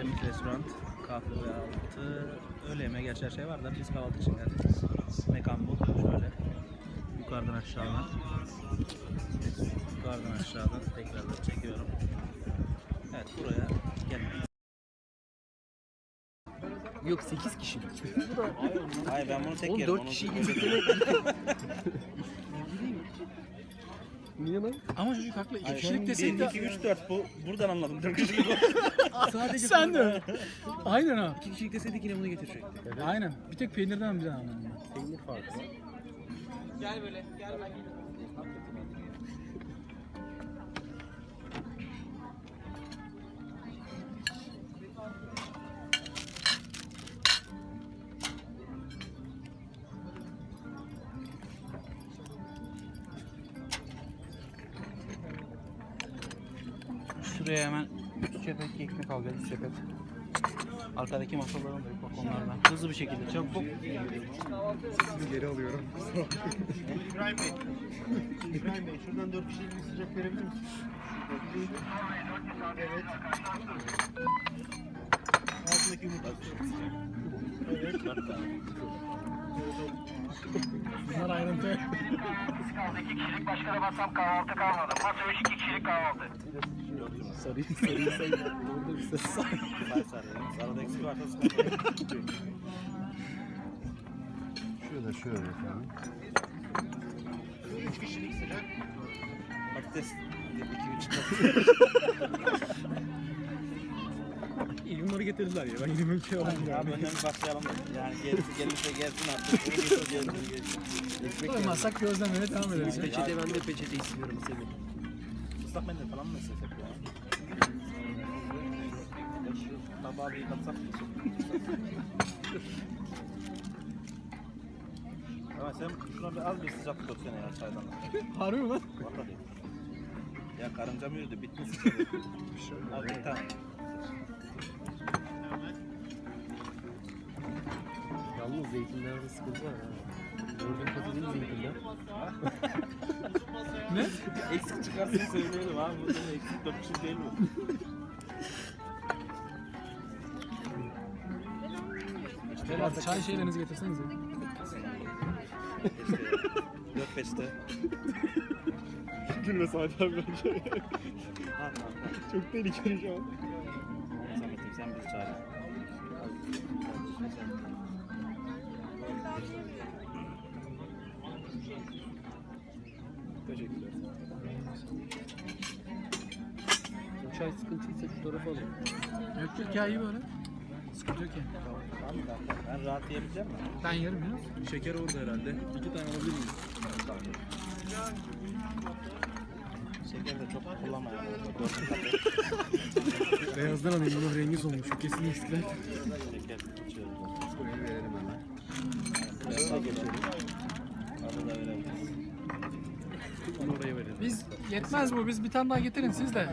temiz restoran, kahve ve altı. Öğle yemeği gerçi her şey var da biz kahvaltı için geldik. Mekan bu. Şöyle. Yukarıdan aşağıdan. Yukarıdan aşağıdan tekrar da çekiyorum. Evet buraya gelmek. Yok 8 kişilik. Hayır ben bunu tek yerim. 4 onu- kişiyi getirtene... Niye lan? Ama çocuk haklı. İki kişilik 1, desek de 2, 3, 4 bu. Buradan anladım 4 kişilik. Sadece sen de. Aynen ha. İki kişilik deseydik yine bunu getirecektik. Evet. Aynen. Bir tek peynirden bir tane anladım ben. Peynir farkı. Şuraya hemen 3 sepet ekmek al gel 3 sepet. Arkadaki masaların da yok bak onlardan. Hızlı bir şekilde çabuk. Geri alıyorum. İbrahim Bey. İbrahim Bey şuradan 4 kişilik bir sıcak verebilir misin? Evet. Altındaki yumurta. Evet. Bunlar ayrıntı. kaldı. İki kişilik başka da bassam kahvaltı kalmadı. Masa üç iki kişilik kahvaltı. Sarıyı sarıyı say. Orada bir ses. Say say. Sarıda eksik varsa sıkıntı yok. Şöyle şöyle efendim. 3 kişilik sıcak. Patates 2 3 Bunları getirdiler ya. Ben mülkiye alayım Ya abi önden bir başlayalım. Yani gerisi gelirse gelsin artık. Bunu getir gelsin gelsin. Ekmek Koymazsak gözlemeye devam ederiz. ya. Peçete ben de peçete istiyorum senin. Islak mendil falan mı istesek ya? Tabağı bir yıkatsak mı? Ama sen şuna bir az bir sıcak döksene ya çaydan. Harbi mi lan? Vallahi. Ya karınca mı yürüdü? Bitmiş içeri. Al bir tane. Yalnız zeytinlerde sıkıntı var ha. Tadı değil zeytinler. Ne? Eksik çıkarsın söyleyelim abi. Bu sene eksik döküşüm değil mi? Beyler çay şeylerinizi getirsenize. İşte dört beşte. Gülme Samet abi bence. Çok tehlikeli şu an. Samet'im sen bizi çağır. Teşekkürler. Bu çay sıkıntıysa şu tarafa alayım. Yok yok ya iyi böyle. Sıkıntı yok ya. Tamam kanka? Ben rahat yiyebilecek miyim? Ben yerim ya. Şeker orada herhalde. İki tane alabilir miyim? Şeker de çok kullanma ya. Dört katı Beyazdan alayım. Bunun rengi solmuş. Kesin eksikler. şeker içiyoruz. Burayı verelim hemen. Buraya da geçelim. Adı da verebiliriz. Onu oraya verelim. Biz yetmez bu. Biz bir tane daha getirin siz de.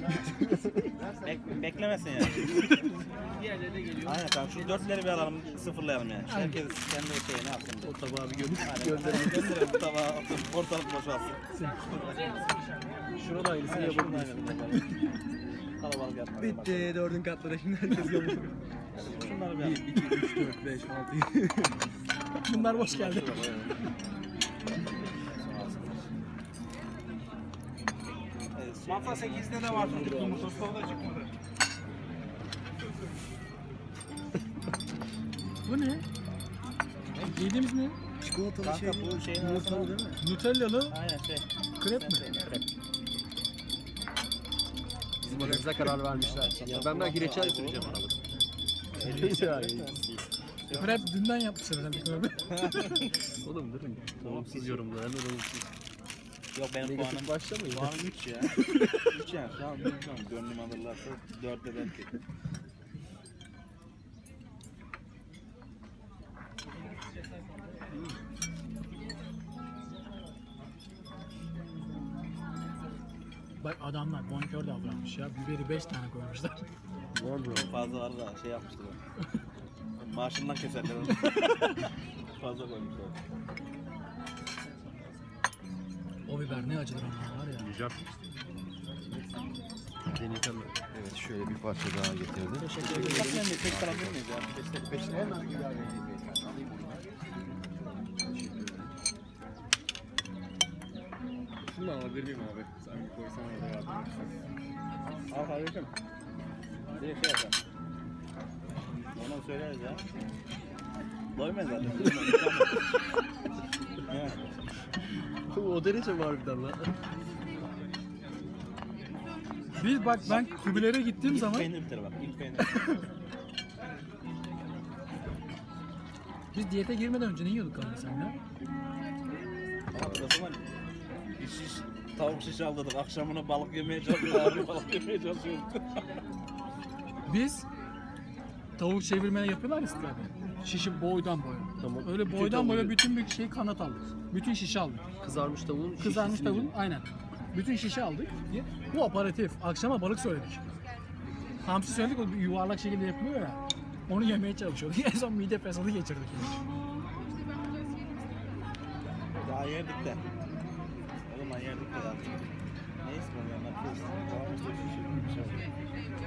Bek, beklemesin yani. Aynen kanka şu dörtleri bir alalım sıfırlayalım yani. Aynen. Herkes kendi şeyini yapsın. O tabağı bir. Aynen. Gönderelim bu tabağa atın. Ortalık boşalsın. Şurada aynısını yapalım. Kalabalık yapma. Bitti. Dördün katları şimdi herkes gömüş. Şunları bir 1, alalım. 2, 3, 4, 5, 6, 7. Bunlar boş geldi. Masa 8'de de var çocuk yumurtası o da çıkmadı. Bu ne? Yediğimiz ne? Çikolatalı şey. Bu şeyin arasına... değil mi? Nutellalı Aynen şey. krep mi? Bizim aramıza karar vermişler. Ya ben belki reçel süreceğim arabada. ya, Krep dünden yapmışlar herhalde krepi. Oğlum durun. Olumsuz yorumlar. Hemen olumsuz. Yok benim Negatif puanım... başlamayın. Puanım 3 ya. 3 yani. Şu an bilmiyorum. Gönlüm alırlarsa 4'e belki. Bak adamlar bonkör davranmış ya. Biberi 5 tane koymuşlar. Var mı? Fazla var da şey yapmışlar. Maaşından keserler onu. Fazla koymuşlar. Biber ne acıdır ama var ya. Deneyeceğim ben. Evet şöyle bir parça daha getirdim. Teşekkür ederim. tek taraf miyiz ya? Hemen ilave edeyim. Alayım. Şunu da alabilir miyim abi? Sen bir koysana oraya yardım etsen. Al kardeşim. Bir şey yapalım. Ona söyleriz ya. Doymayız zaten. O derece mi harbiden lan? Biz bak ben kübelere gittiğim İlk zaman peynir bitir bak. İlk peynir. biz diyete girmeden önce ne yiyorduk kanka sen ya? Burası var. Bir şiş tavuk şiş aldırdık. Akşamına balık yemeye çalışıyoruz. Abi balık yemeye çalışıyoruz. Biz tavuk çevirmene yapıyorlar ya sitede. Şişi boydan boya. Tamam. Öyle Bütün boydan boya tavuğu- bütün bir şey kanat aldık. Bütün şişi aldık. Kızarmış tavuğun Kızarmış şişesini tavuğun aynen. Bütün şişi aldık. Bu aparatif. Akşama balık söyledik. Hamsi söyledik o bir yuvarlak şekilde yapılıyor ya. Onu yemeye çalışıyorduk. En son mide fesadı geçirdik. Daha yerdik de. O zaman yerdik de daha. Ne istiyorsun ya? Ne yapıyorsun? Tamam işte şiş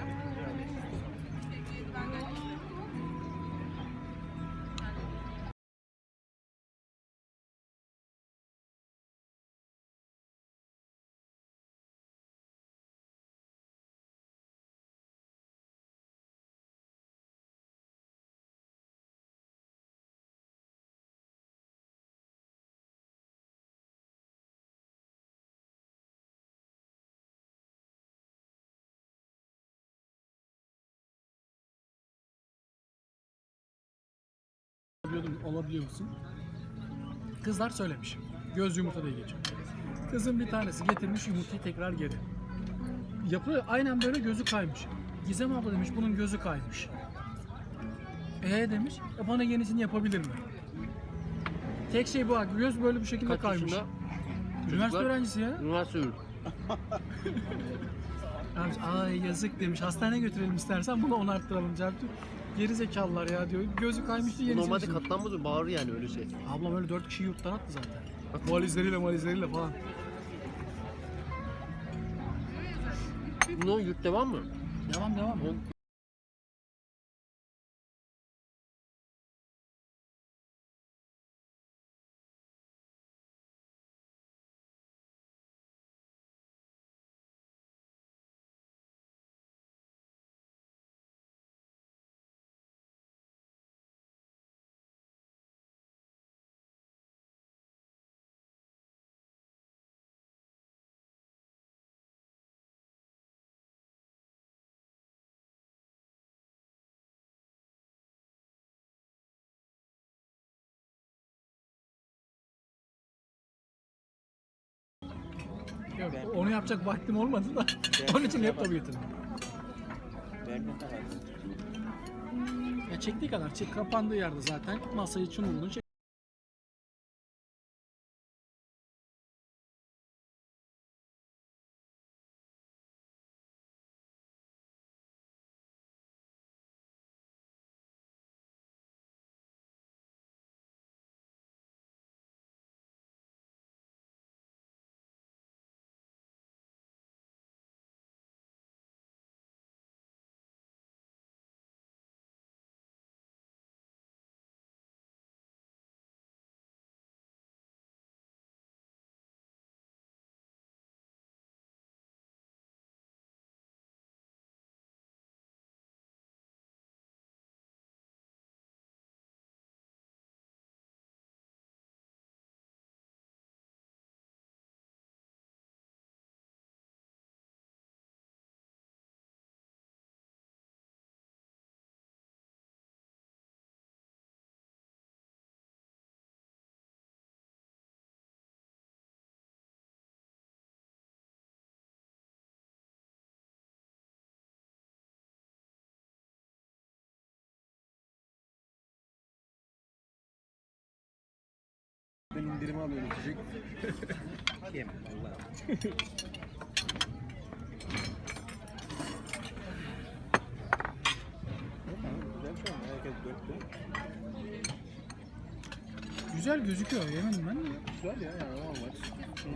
bir. Olabiliyordum, olabiliyor musun? Kızlar söylemiş. Göz yumurta diye geçiyor. Kızın bir tanesi getirmiş yumurtayı tekrar geri. Yapıyor aynen böyle gözü kaymış. Gizem abla demiş bunun gözü kaymış. Ee demiş e bana yenisini yapabilir mi? Tek şey bu bak göz böyle bu şekilde Kaç kaymış. yaşında? Üniversite Çocuklar? öğrencisi ya. Üniversite. Demiş, Ay yazık demiş. Hastaneye götürelim istersen bunu onarttıralım. Cevap diyor. Geri zekalılar ya diyor. Gözü kaymıştı yenisini. normalde istiyor. katlanmaz bağır yani öyle şey. Ablam öyle dört kişi yurttan attı zaten. Valizleriyle valizleriyle falan. Ne o yurt devam mı? Devam devam. Yok, onu yapacak vaktim olmadı da. Onun için laptopu getirdim. Var. Ya çektiği kadar çek kapandığı yerde zaten masayı çumurunu çek. İndirimi alıyorum çocuk. Kim? Valla. Güzel gözüküyor yemedim ben. Güzel ya yani normal.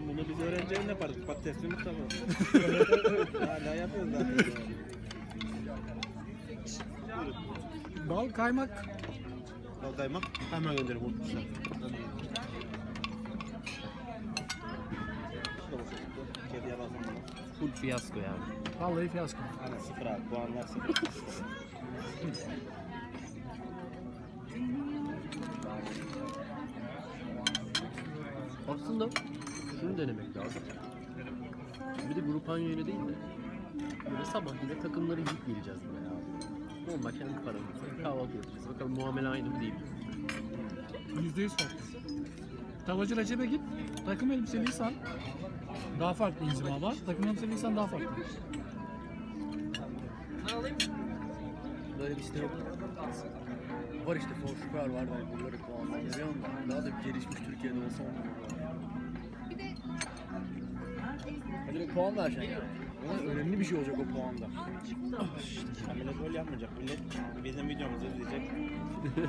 Bunu biz öğreneceğin yapardık. Patatesli Mustafa. Hala yapıyoruz zaten. Bal, kaymak. Bal kaymak hemen gönderim unutmuşlar. Full fiyasko yani. Vallahi fiyasko. Hani sıfır abi. Puanlar sıfır. Aslında şunu denemek lazım. Bir de grup hanyoyla değil de böyle sabah yine takımları gidip geleceğiz buraya abi. Normal kendi paramızla kahvaltı yapacağız. Bakalım muamele aynı mı değil mi? Yüzde yüz farklı. Tavacı Recep'e git. Takım elbiseliysen daha farklı inziva var. Takım elbiseliysen daha farklı. Böyle bir site yok. Var işte Forşuklar var da bunları puanlandırıyor da daha da gelişmiş Türkiye'de olsa on numara. Ha, Direkt puan vereceksin yani. Önemli bir şey olacak o puanda. Ya millet öyle yapmayacak. Millet bizim videomuzu izleyecek.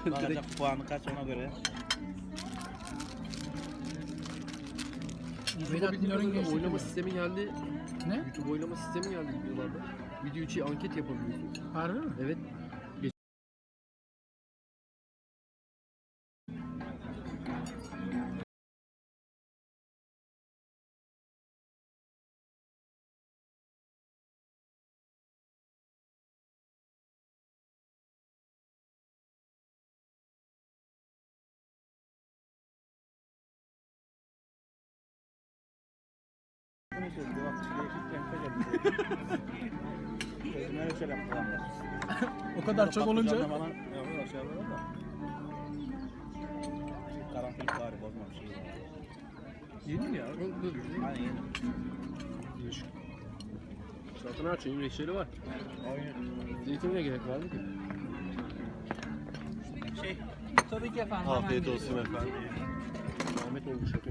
Bakacak puanı kaç ona göre. Milor'un kadarıyla gençlik oylama sistemi geldi. Ne? YouTube oylama sistemi geldi videolarda. Video içi anket yapabiliyorsun. Harbi mi? Evet. Söyledi. Bak değişik kente geldi. Gözüme öyle şeyler yaptılar. O kadar çok olunca Patlıcanla falan yapıyorlar şey yapıyorlar da. Karanfil bari bozmamış. yeni mi ya? Aynen yeni. Zaten her şeyin reçeli var. Zeytine gerek var mı ki? Şey, Tabii ki efendim. Afiyet olsun efendim. Ahmet olmuş şaka.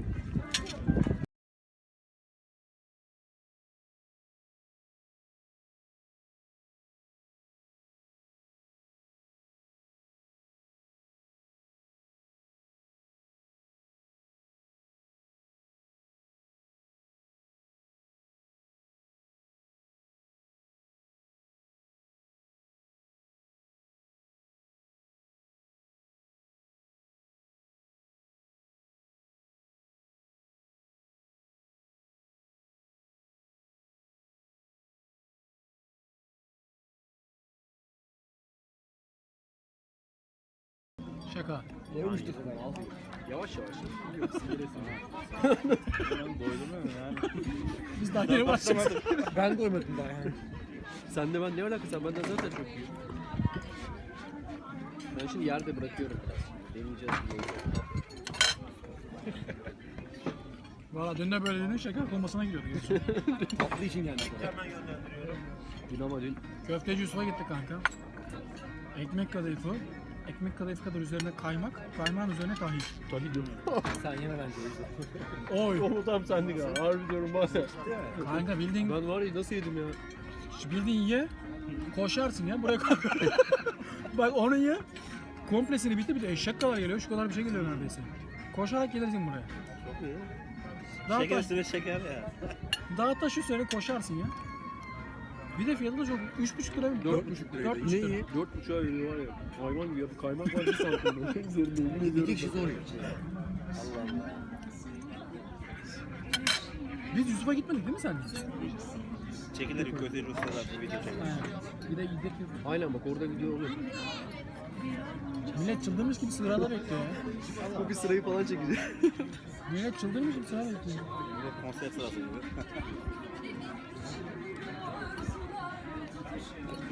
Şaka. Doymuştuk ben al. Yavaş yavaş. doydum mu yani? Biz daha yeni başladık. Ben doymadım daha yani. Sen de ben ne alakası sen benden zaten çok iyi. Ben şimdi yerde bırakıyorum biraz. Deneyeceğiz. deneyeceğiz. Valla dün de böyle dedin şeker komasına gidiyordu. Tatlı için geldik. Hemen yönlendiriyorum. Dün ama dün Köfteci Yusuf'a gittik kanka. Ekmek kadayıfı. Ekmek kadayıfı kadar üzerine kaymak. Kaymağın üzerine tahin. tabii dün. Sen yeme bence. Oy. Onu tam sendik ha. Harbi diyorum var ya. Kanka bildiğin, Ben var ya nasıl yedim ya. bildiğin ye. Koşarsın ya buraya koy. Bak onu ye. Komplesini bitti bir de eşek kadar geliyor. Şu kadar bir şey geliyor neredeyse. Koşarak gelirsin buraya. Çok iyi. Daha Şeker taş, üstüne şeker ya. daha taş üzerine koşarsın ya. Bir de fiyatı da çok 3,5 lira. Dört buçuk liraydı. 4,5 Ne lira. iyi? Dört buçuğa veriyor var ya. Hayvan gibi yapı kaymak var bir santim. Üzerinde yemin ediyorum. İki kişi zor yiyor. Biz Yusuf'a gitmedik değil mi sen? Çekilir kötü Rus'ta da bir video çekilir. Bir de gidelim. Aynen bak orada gidiyor oluyor. Millet çıldırmış gibi sırada bekliyor ya. Bu bir sırayı falan çekecek. Millet çıldırmış gibi sırada bekliyor. Bir de konser sırası gibi.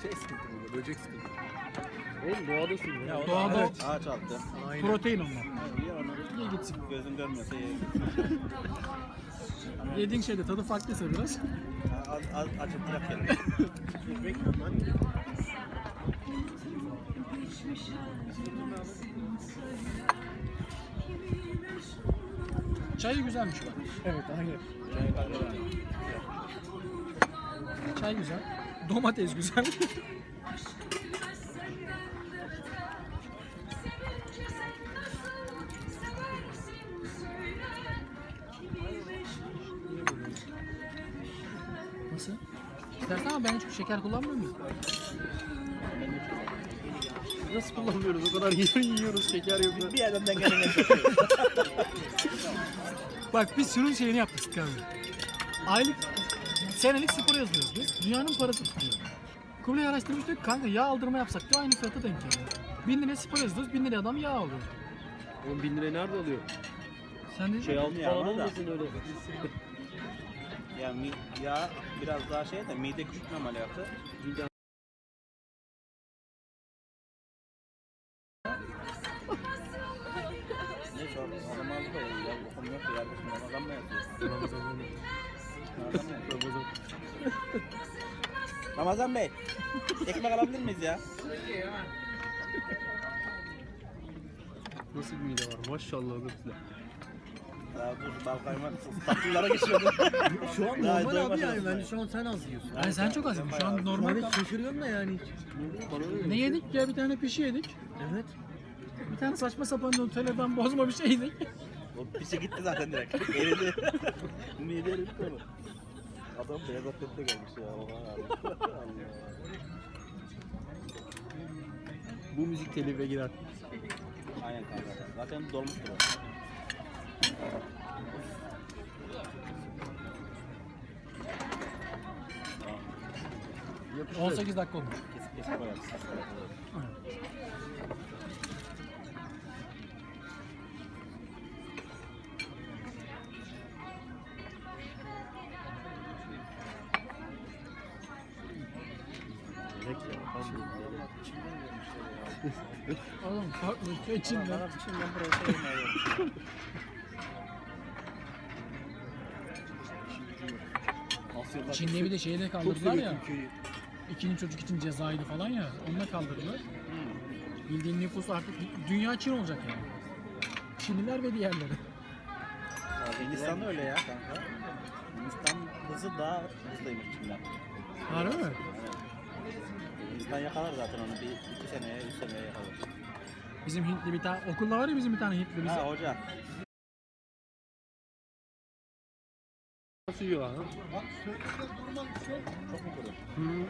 sıkıntı burada, böcek sıkıntı. Oğlum doğadasın ya. Ya Doğada- ağaç, ağaç altı. Protein onlar. İyi gitsin. Gözüm görmüyorsa ye. Yediğin şeyde tadı farklıysa biraz. Az, az, acıtacak kendini. Çayı güzelmiş bak. Evet aynen. Çay güzel. Domates güzel. Nasıl? İstersen ama ben hiç şeker kullanmıyorum. Nasıl kullanmıyoruz? O kadar yiyor yiyoruz şeker yok. Bir yerden çalışıyoruz. Bak biz şunun şeyini yaptık abi. Aylık, senelik spor yazıyoruz biz. Dünyanın parası tutuyor. Kubilay araştırmış diyor ki, kanka yağ aldırma yapsak diyor aynı fiyata denk geliyor. 1000 liraya spor yazıyoruz, 1000 liraya adam yağ alıyor. Oğlum bin lirayı nerede alıyor? Sen de Şey altı falan var da. olmasın öyle. ya, mi, ya biraz daha şey de mide küçültme ameliyatı. Neyse abi adam aldı da ya bu konu yok ya kardeşim Ramazan mı yazıyor? Ramazan mı Bey, ekmek alabilir miyiz ya? Nasıl bir mide var? Maşallah hepsine. Daha dur bal kaymak tatlılara geçiyordum. Şu an Daha normal abi yani. ben. Bence şu an sen az yiyorsun. Yani sen çok az yedin. Şu an normal. Ben hiç şaşırıyorum da yani. Ne yedik ya bir tane pişi yedik. Evet. Bir tane saçma sapan Nutella'dan bozma bir şey yedik. O pisi gitti zaten direkt. Eridi. Mide eridi konu. Adam beyaz atletle gelmiş ya. Bu müzik telife girer. Aynen kanka. Zaten dolmuştur o. Yapıştır. 18 dakika olmuş. Kesip kesip koyarız. İçinden buraya şey yemeği. Asya'da Çin'de bir de şeyi de çok kaldırdılar ya. İkinci çocuk için cezaydı falan ya. Onu da kaldırdılar. Bildiğin nüfus artık dünya Çin olacak yani. Çinliler ve diğerleri. Hindistan da öyle ya kanka. Hindistan hızı daha hızlıymış Çin'den. Harbi mi? Hindistan yakalar zaten onu bir iki seneye, üç seneye yakalar. Bizim Hintli bir tane okulda var ya bizim bir tane Hintli bize. Ha hoca. Nasıl yiyor ha? Çok mu kuru? Hı.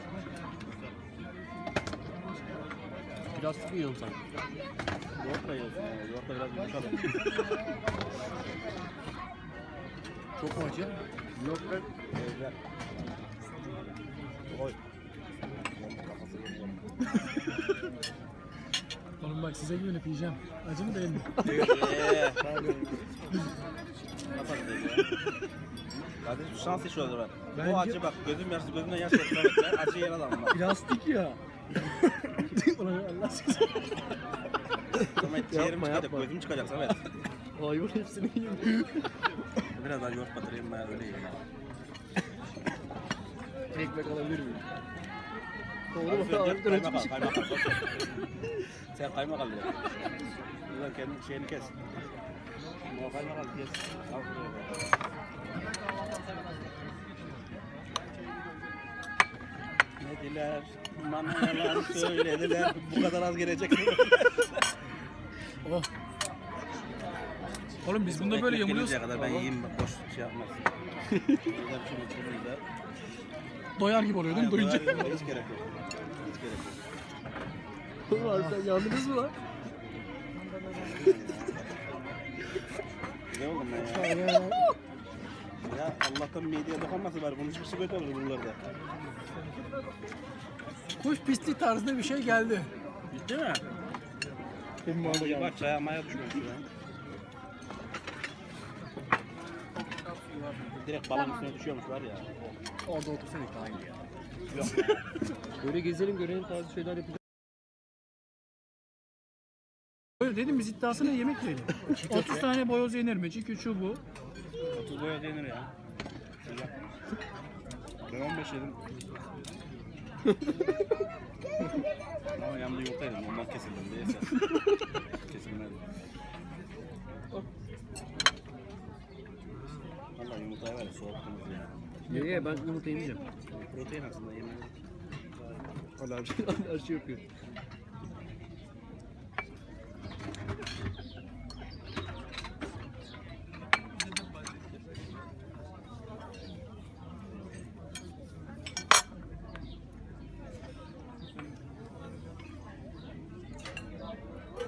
Plastik mi yiyorsun sen? Yoğurtla yiyorsun yani. Yoğurtla biraz yumuşadı. Çok mu acı? Yok be. Güzel. Oy. Oğlum bak size güvenip yiyeceğim. Acı mı değil mi? Kardeşim şans işi oldu ben. Bence- Bu acı bak gözüm yaşlı gözümden yaş ben acı yer adamım bak. Plastik ya. Ulan Allah sizi. Samet ciğerim Yapma, çıkacak, yapma. gözüm çıkacak Samet. Hayvan hepsini yiyor. Biraz daha yoğurt batırayım ben öyle yiyeyim. Ekmek alabilir miyim? Sen harbiden kaymak al, kaymak. Sen kaymak al. Buradan kendi şeyini kes. O kaymak al kes. Al. Ne diler? Bana yalan söylediler. Bu kadar az gelecek. Oh. Oğlum biz bunda böyle yamuluyoruz. kadar ben yiyeyim boş şey yapmaz. Güzel bir şey. Doyar gibi oluyor değil mi? Doyunca. Hiç gerek yok. Hiç gerek yok. Oğlum harbiden yandınız mı lan? Ne oğlum ben ya? Ya Allah'tan mideye dokunmasın bari. Bunun hiçbir şey kötü olur buralarda. Kuş pisliği tarzında bir şey geldi. Bitti mi? Benim Bir bak çaya maya düşmüş ya. Direkt balon üstüne düşüyormuş var ya. Orada otursana daha iyi ya. Böyle gezelim görelim tarzı şeyler yapacağız. Böyle dedim biz iddiasına yemek yiyelim. 30 tane boyoz yenir mi? Çünkü şu bu. 30 boya denir ya. Ben 15 yedim. Ama yanımda yumurta yedim. Ondan kesildim diye sen. Kesilmedi. Valla yumurtayı var ya soğuttunuz ya. Ye ye ben yumurta yemeyeceğim. Protein aslında yemeği. Alerji, alerji yapıyor.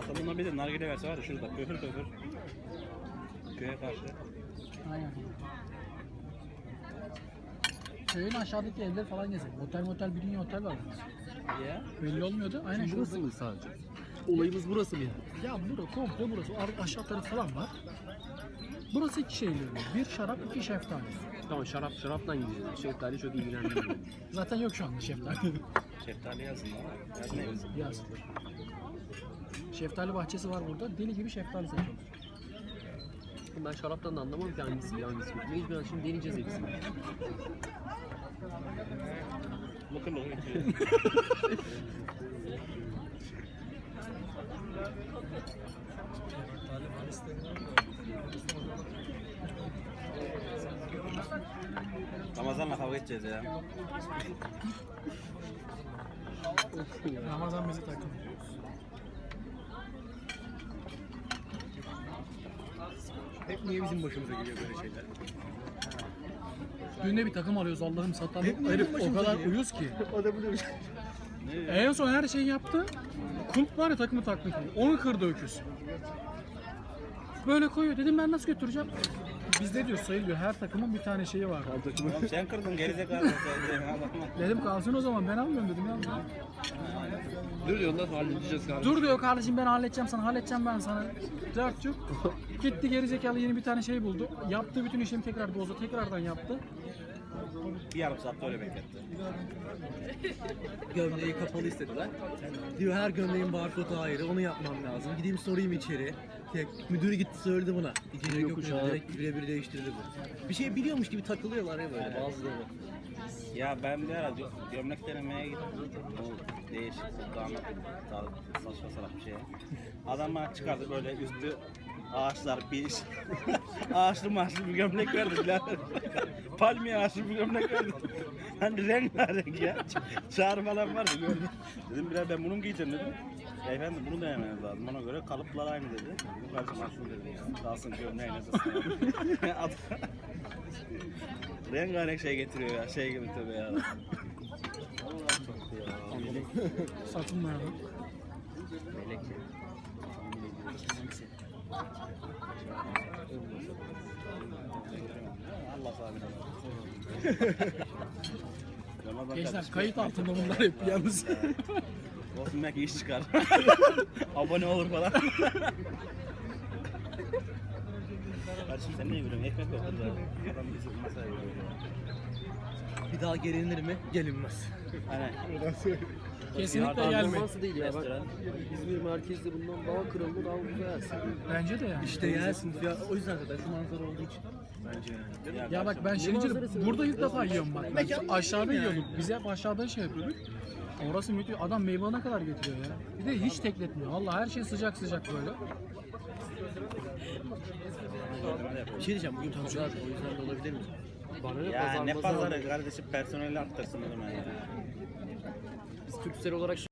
Hatta bundan bir de nargile verse var ya şurada pöfür pöfür. Köye karşı. Aynen. Köyün aşağıdaki evler falan gezek. Otel motel bir dünya otel var. Ya. Belli olmuyordu. Aynen Şimdi burası mı sadece? Olayımız burası mı yani? Ya burada komple burası. Ar- Aşağı tarafı falan var. Burası iki şeyli. Bir şarap, iki şeftali. Tamam şarap şaraptan gideceğiz. Şeftali çok ilgilenmiyor. Zaten yok şu anda şeftali. Şeftali yazın ama. Yaz ne yazın? Yaz. Şeftali bahçesi var burada. Deli gibi şeftali seçiyorlar. ben şaraptan da anlamam ki hangisi hangisi. Mecburen şimdi deneyeceğiz hepsini. Bakın bakın. içiyor. Ramazan'la kavga edeceğiz ya. Ramazan bizi takım. Hep niye bizim başımıza geliyor böyle şeyler? Günde bir takım alıyoruz Allah'ım satan. Herif o kadar uyuz ki. O da bunu En son her şeyi yaptı. Kulp var ya takımı takmış. Onu kırdı öküz. Böyle koyuyor. Dedim ben nasıl götüreceğim? Bizde diyor sayılıyor. Her takımın bir tane şeyi var. Oğlum sen kırdın gerizekalı. Dedim kalsın o zaman ben almıyorum dedim ya. Dur diyor ondan halledeceğiz kardeşim. Dur diyor kardeşim ben halledeceğim sana halledeceğim ben sana. Dört yok. Gitti gerizekalı yeni bir tane şey buldu. Yaptığı bütün işlemi tekrar bozdu. Tekrardan yaptı. Bir yarım saatte öyle bekletti. Gömleği kapalı istediler. Diyor her gömleğin barkodu ayrı, onu yapmam lazım. Gideyim sorayım içeri. Tek müdürü gitti söyledi buna. İçeri yok, yok direkt birebir değiştirdi bu. Bir şey biliyormuş gibi takılıyorlar ya böyle bazıları. Ya ben bir ara gö- gömlek denemeye gittim. O değişik, bu damat, saçma salak bir şey. Adam bana çıkardı böyle üstü ağaçlar, bir ağaçlı maaşlı bir gömlek verdi birader. Palmiye ağaçlı bir gömlek verdi. Hani rengarenk ya. Çağrı falan var mı gördüm. Dedim birader ben bunu mu giyeceğim dedim. Ya efendim bunu denemeniz lazım. Ona göre kalıplar aynı dedi. Dedim kardeşim aslında dedim ya. Kalsın esasına. Adam- Rengarenk şey getiriyor ya. Şey gibi tabii ya. Allah çok ya. Allah Gençler kayıt altında bunlar hep yalnız. Olsun belki iş çıkar. Abone olur falan. Kardeşim sen ne yürüyorsun? Ekmek yok burada. Adam bizi masaya yürüyor. Bir daha gelinir mi? Gelinmez. Aynen. Kesinlikle gelme. Nasıl değil ya? Ben İzmir merkezde bundan daha krallı daha güzel yersin. Bence de yani. İşte yersin. Ya, o yüzden zaten şu manzara olduğu için. Bence yani. Ya bak ben Şirince'de burada ilk defa yiyorum bak. Ben aşağıda yiyorduk. Biz hep aşağıda şey yapıyorduk. Orası müthiş. Adam meybana kadar getiriyor ya. Bir de hiç tekletmiyor. Valla her şey sıcak sıcak böyle. Bir şey diyeceğim bugün pazar o yüzden de olabilir mi? Bana ne Ya pazar ne pazarı kardeşim personeli arttırsın dedim ben ya. Türksel olarak